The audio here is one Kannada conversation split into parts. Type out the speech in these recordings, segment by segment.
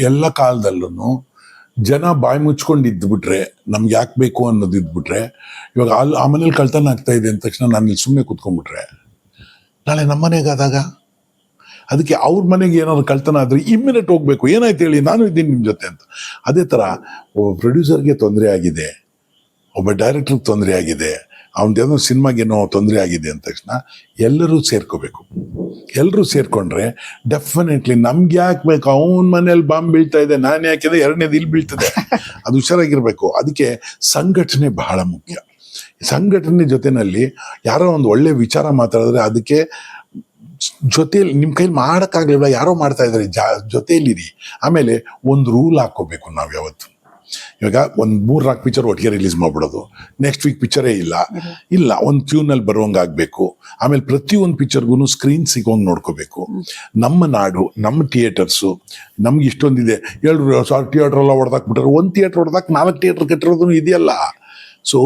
ಎಲ್ಲ ಕಾಲದಲ್ಲೂ ಜನ ಬಾಯಿ ಮುಚ್ಕೊಂಡು ಇದ್ಬಿಟ್ರೆ ನಮ್ಗೆ ಯಾಕೆ ಬೇಕು ಅನ್ನೋದು ಇದ್ಬಿಟ್ರೆ ಇವಾಗ ಅಲ್ಲಿ ಆ ಮನೇಲಿ ಕಳ್ತನ ಆಗ್ತಾ ಇದೆ ಅಂದ ತಕ್ಷಣ ನಾನು ಇಲ್ಲಿ ಸುಮ್ಮನೆ ಕೂತ್ಕೊಂಡ್ಬಿಟ್ರೆ. ನಾಳೆ ನಮ್ಮ ಮನೆಗಾದಾಗ ಅದಕ್ಕೆ ಅವ್ರ ಮನೆಗೆ ಏನಾದ್ರು ಕಳ್ತನ ಆದರೆ ಇಮ್ಮಿಡಿಯೇಟ್ ಹೋಗ್ಬೇಕು. ಏನಾಯ್ತು ಹೇಳಿ? ನಾನು ಇದ್ದೀನಿ ನಿಮ್ಮ ಜೊತೆ ಅಂತ. ಅದೇ ಥರ ಒಬ್ಬ ಪ್ರೊಡ್ಯೂಸರ್ಗೆ ತೊಂದರೆ ಆಗಿದೆ. ಒಬ್ಬ ಡೈರೆಕ್ಟ್ರಿಗೆ ತೊಂದರೆ ಆಗಿದೆ. ಅವನದೇನೋ ಸಿನಿಮಾಗೇನೋ ತೊಂದರೆ ಆಗಿದೆ ಅಂದ ತಕ್ಷಣ ಎಲ್ಲರೂ ಸೇರ್ಕೋಬೇಕು. ಎಲ್ಲರೂ ಸೇರಿಕೊಂಡ್ರೆ ಡೆಫಿನೆಟ್ಲಿ ನಮ್ಗೆ ಯಾಕೆ ಬೇಕು? ಅವನ ಮನೇಲಿ ಬಾಂಬ್ ಬೀಳ್ತಾ ಇದೆ ನಾನು ಯಾಕಿದೆ ಎರಡನೇದು ಇಲ್ಲಿ ಬೀಳ್ತದೆ. ಅದು ಹುಷಾರಾಗಿರಬೇಕು. ಅದಕ್ಕೆ ಸಂಘಟನೆ ಬಹಳ ಮುಖ್ಯ. ಸಂಘಟನೆ ಜೊತೆಯಲ್ಲಿ ಯಾರೋ ಒಂದು ಒಳ್ಳೆ ವಿಚಾರ ಮಾತಾಡಿದ್ರೆ ಅದಕ್ಕೆ ಜೊತೆಯಲ್ಲಿ ನಿಮ್ಮ ಕೈಲಿ ಮಾಡೋಕ್ಕಾಗಲಿಲ್ಲ ಯಾರೋ ಮಾಡ್ತಾ ಇದ್ದಾರೆ ಜಾ ಜೊತೆಯಲ್ಲಿರಿ. ಆಮೇಲೆ ಒಂದು ರೂಲ್ ಹಾಕ್ಕೋಬೇಕು ನಾವು ಯಾವತ್ತು. ಇವಾಗ ಒಂದು ಮೂರು ನಾಲ್ಕು ಪಿಕ್ಚರ್ ಒಟ್ಟಿಗೆ ರಿಲೀಸ್ ಮಾಡ್ಬಿಡೋದು. ನೆಕ್ಸ್ಟ್ ವೀಕ್ ಪಿಕ್ಚರೇ ಇಲ್ಲ. ಇಲ್ಲ, ಒಂದು ಟ್ಯೂನಲ್ಲಿ ಬರೋಂಗಾಗಬೇಕು ಆಮೇಲೆ ಪ್ರತಿಯೊಂದು ಪಿಕ್ಚರ್ಗೂ ಸ್ಕ್ರೀನ್ ಸಿಗೋಂಗೆ ನೋಡ್ಕೋಬೇಕು. ನಮ್ಮ ನಾಡು, ನಮ್ಮ ಥಿಯೇಟರ್ಸು ನಮ್ಗೆ ಇಷ್ಟೊಂದಿದೆ. ಎರಡು ಸಾವಿರ ಥಿಯೇಟ್ರ್ ಎಲ್ಲ ಹೊಡೆದಾಕ್ಬಿಟ್ರೆ ಒಂದು ಥಿಯೇಟರ್ ಹೊಡೆದಾಕ್ ನಾಲ್ಕು ಥಿಯೇಟರ್ ಕಟ್ಟಿರೋದು ಇದೆಯಲ್ಲ. ಸೊ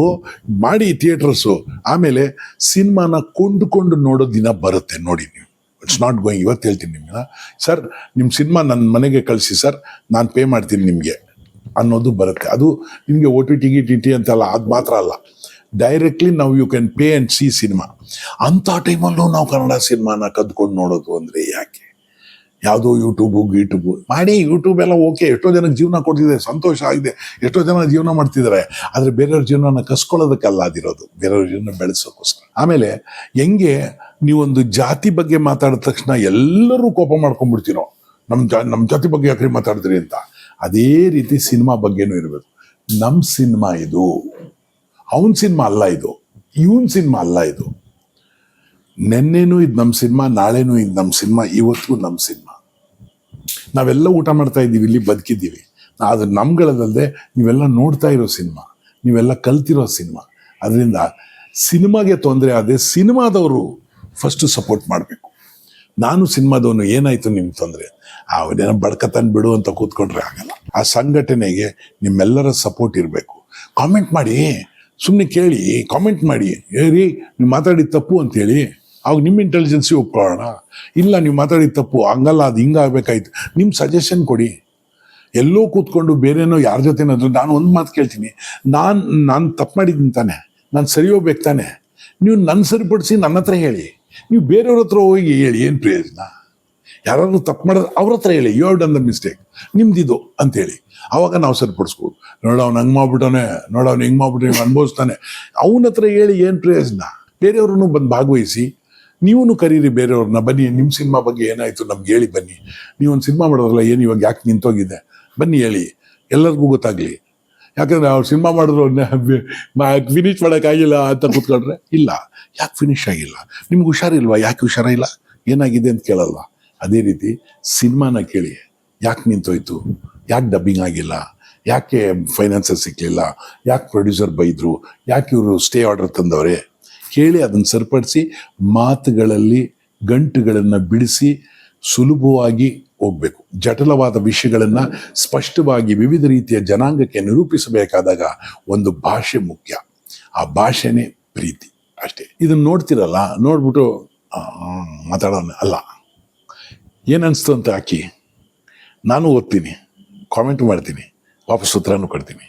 ಮಾಡಿ ಥಿಯೇಟರ್ಸು ಆಮೇಲೆ ಸಿನಿಮಾನ ಕೊಂಡುಕೊಂಡು ನೋಡೋ ದಿನ ಬರುತ್ತೆ ನೋಡಿ ನೀವು. ಇಟ್ಸ್ ನಾಟ್ ಗೋಯಿಂಗ್ ಇವತ್ತು ಹೇಳ್ತೀನಿ ನಿಮ್ಗೆ. ಸರ್ ನಿಮ್ಮ ಸಿನಿಮಾ ನನ್ನ ಮನೆಗೆ ಕಳಿಸಿ ಸರ್ ನಾನು ಪೇ ಮಾಡ್ತೀನಿ ನಿಮಗೆ. ಅನ್ನೋದು ಬರುತ್ತೆ. ಅದು ನಿಮಗೆ O T T T T ಅಂತೆಲ್ಲ ಅದು ಮಾತ್ರ ಅಲ್ಲ. ಡೈರೆಕ್ಟ್ಲಿ ನಾವು you can pay and see cinema ಅಂಥ ಟೈಮಲ್ಲೂ ನಾವು ಕನ್ನಡ ಸಿನಿಮಾನ ಕದ್ಕೊಂಡು ನೋಡೋದು ಅಂದರೆ ಯಾಕೆ? ಯಾವುದೋ ಯೂಟ್ಯೂಬು ಗೀಟ್ಯೂಬು ಮಾಡಿ ಯೂಟ್ಯೂಬ್ ಎಲ್ಲ ಓಕೆ ಎಷ್ಟೋ ಜನಕ್ಕೆ ಜೀವನ ಕೊಡ್ತಿದೆ, ಸಂತೋಷ ಆಗಿದೆ. ಎಷ್ಟೋ ಜನ ಜೀವನ ಮಾಡ್ತಿದ್ದಾರೆ. ಆದರೆ ಬೇರೆಯವ್ರ ಜೀವನನ ಕಸ್ಕೊಳ್ಳೋದಕ್ಕಲ್ಲ ಅದಿರೋದು. ಬೇರೆಯವ್ರ ಜೀವನ ಬೆಳೆಸೋಕ್ಕೋಸ್ಕರ. ಆಮೇಲೆ ಹೆಂಗೆ ನೀವೊಂದು ಜಾತಿ ಬಗ್ಗೆ ಮಾತಾಡಿದ ತಕ್ಷಣ ಎಲ್ಲರೂ ಕೋಪ ಮಾಡ್ಕೊಂಡ್ಬಿಡ್ತೀರೋ? ನಮ್ಮ ಜಾ ನಮ್ಮ ಜಾತಿ ಬಗ್ಗೆ ಯಾಕ್ರಿ ಮಾತಾಡ್ತೀರಿ ಅಂತ? ಅದೇ ರೀತಿ ಸಿನಿಮಾ ಬಗ್ಗೆನೂ ಇರಬೇಕು. ನಮ್ಮ ಸಿನಿಮಾ ಇದು. ಅವನ ಸಿನಿಮಾ ಅಲ್ಲ ಇದು. ಇವನ್ ಸಿನಿಮಾ ಅಲ್ಲ ಇದು. ನೆನ್ನೆನೂ ಇದು ನಮ್ಮ ಸಿನಿಮಾ, ನಾಳೆನೂ ಇದು ನಮ್ಮ ಸಿನಿಮಾ, ಇವತ್ತಿಗೂ ನಮ್ಮ ಸಿನಿಮಾ. ನಾವೆಲ್ಲ ಊಟ ಮಾಡ್ತಾ ಇದ್ದೀವಿ ಇಲ್ಲಿ ಬದುಕಿದ್ದೀವಿ. ಅದು ನಮ್ಗಳದಲ್ಲದೆ ನೀವೆಲ್ಲ ನೋಡ್ತಾ ಇರೋ ಸಿನಿಮಾ, ನೀವೆಲ್ಲ ಕಲ್ತಿರೋ ಸಿನಿಮಾ. ಅದರಿಂದ ಸಿನಿಮಾಗೆ ತೊಂದರೆ ಆದರೆ ಸಿನಿಮಾದವರು ಫಸ್ಟು ಸಪೋರ್ಟ್ ಮಾಡಬೇಕು. ನಾನು ಸಿನಿಮಾದವನು, ಏನಾಯ್ತು ನಿಮ್ಮ ತೊಂದರೆ? ಅವನೇನೋ ಬಡ್ಕತನ ಬಿಡು ಅಂತ ಕೂತ್ಕೊಂಡ್ರೆ ಆಗಲ್ಲ. ಆ ಸಂಘಟನೆಗೆ ನಿಮ್ಮೆಲ್ಲರ ಸಪೋರ್ಟ್ ಇರಬೇಕು. ಕಾಮೆಂಟ್ ಮಾಡಿ ಸುಮ್ಮನೆ ಕೇಳಿ ಕಾಮೆಂಟ್ ಮಾಡಿ ಏರಿ ನೀವು ಮಾತಾಡಿದ ತಪ್ಪು ಅಂತೇಳಿ ಅವಾಗ ನಿಮ್ಮ ಇಂಟೆಲಿಜೆನ್ಸಿ ಒಪ್ಕೊಳ್ಳೋಣ? ಇಲ್ಲ, ನೀವು ಮಾತಾಡಿದ ತಪ್ಪು, ಹಂಗಲ್ಲ, ಅದು ಹಿಂಗಾಗಬೇಕಾಯ್ತು ನಿಮ್ಮ ಸಜೆಷನ್ ಕೊಡಿ. ಎಲ್ಲೋ ಕೂತ್ಕೊಂಡು ಬೇರೆನೋ ಯಾರ ಜೊತೆನಾದರೂ ನಾನು ಒಂದು ಮಾತು ಕೇಳ್ತೀನಿ. ನಾನು ನಾನು ತಪ್ಪು ಮಾಡಿದ್ದೀನಿ ತಾನೆ. ನಾನು ಸರಿ ಹೋಗ್ಬೇಕು ತಾನೆ. ನೀವು ನನ್ನ ಸರಿಪಡಿಸಿ ನನ್ನ ಹತ್ರ ಹೇಳಿ. ನೀವು ಬೇರೆಯವ್ರ ಹತ್ರ ಹೋಗಿ ಹೇಳಿ, ಏನು ಪ್ರಯೋಜನ? ಯಾರಾದ್ರೂ ತಪ್ಪು ಮಾಡೋದು ಅವ್ರ ಹತ್ರ ಹೇಳಿ you have done the mistake ನಿಮ್ದಿದು ಅಂತೇಳಿ ಅವಾಗ ನಾವು ಸರಿಪಡಿಸ್ಬೋದು. ನೋಡ, ಅವ್ನು ಹಂಗೆ ಮಾಡ್ಬಿಟ್ಟಾನೆ, ನೋಡ, ಅವ್ನು ಹೆಂಗೆ ಮಾಡ್ಬಿಟ್ಟು ನೀವು ಅನುಭವಿಸ್ತಾನೆ. ಅವನ ಹತ್ರ ಹೇಳಿ ಏನು ಪ್ರಯೋಜನ? ಬೇರೆಯವ್ರನ್ನು ಬಂದು ಭಾಗವಹಿಸಿ. ನೀವೂ ಕರೀರಿ ಬೇರೆಯವ್ರನ್ನ. ಬನ್ನಿ ನಿಮ್ಮ ಸಿನಿಮಾ ಬಗ್ಗೆ ಏನಾಯಿತು ನಮ್ಗೆ ಹೇಳಿ ಬನ್ನಿ. ನೀವು ಒಂದು ಸಿನಿಮಾ ಮಾಡೋದ್ರಲ್ಲ, ಏನು ಇವಾಗ ಯಾಕೆ ನಿಂತೋಗಿದೆ? ಬನ್ನಿ ಹೇಳಿ. ಎಲ್ಲರಿಗೂ ಗೊತ್ತಾಗಲಿ. ಯಾಕಂದ್ರೆ ಅವ್ರು ಸಿನಿಮಾ ಮಾಡಿದ್ರು ಫಿನಿಶ್ ಮಾಡೋಕ್ಕಾಗಿಲ್ಲ ಅಂತ ಕೂತ್ಕೊಂಡ್ರೆ, ಇಲ್ಲ. ಯಾಕೆ ಫಿನಿಶ್ ಆಗಿಲ್ಲ? ನಿಮ್ಗೆ ಹುಷಾರಿಲ್ವಾ? ಯಾಕೆ ಹುಷಾರಿಲ್ಲ ಏನಾಗಿದೆ ಅಂತ ಕೇಳಲ್ವಾ ಅದೇ ರೀತಿ ಸಿನಿಮಾನ ಕೇಳಿ. ಯಾಕೆ ನಿಂತೋಯ್ತು? ಯಾಕೆ ಡಬ್ಬಿಂಗ್ ಆಗಿಲ್ಲ? ಯಾಕೆ ಫೈನಾನ್ಸರ್ ಸಿಕ್ಕಲಿಲ್ಲ ಯಾಕೆ ಪ್ರೊಡ್ಯೂಸರ್ ಬೈದರು? ಯಾಕೆ ಇವರು ಸ್ಟೇ ಆರ್ಡರ್ ತಂದವ್ರೆ? ಕೇಳಿ ಅದನ್ನು ಸರಿಪಡಿಸಿ ಮಾತುಗಳಲ್ಲಿ, ಗಂಟುಗಳನ್ನು ಬಿಡಿಸಿ, ಸುಲಭವಾಗಿ ಹೋಗ್ಬೇಕು. ಜಟಿಲವಾದ ವಿಷಯಗಳನ್ನು ಸ್ಪಷ್ಟವಾಗಿ ವಿವಿಧ ರೀತಿಯ ಜನಾಂಗಕ್ಕೆ ನಿರೂಪಿಸಬೇಕಾದಾಗ ಒಂದು ಭಾಷೆ ಮುಖ್ಯ. ಆ ಭಾಷೆನೇ ಪ್ರೀತಿ ಅಷ್ಟೇ. ಇದನ್ನು ನೋಡ್ತಿರಲ್ಲ, ನೋಡ್ಬಿಟ್ಟು ಮಾತಾಡೋಣ. ಅಲ್ಲ ಏನನ್ನಿಸ್ತು ಅಂತ ಹಾಕಿ? ನಾನು ಓದ್ತೀನಿ ಕಾಮೆಂಟ್ ಮಾಡ್ತೀನಿ, ವಾಪಸ್ ಉತ್ತರನೂ ಕೊಡ್ತೀನಿ.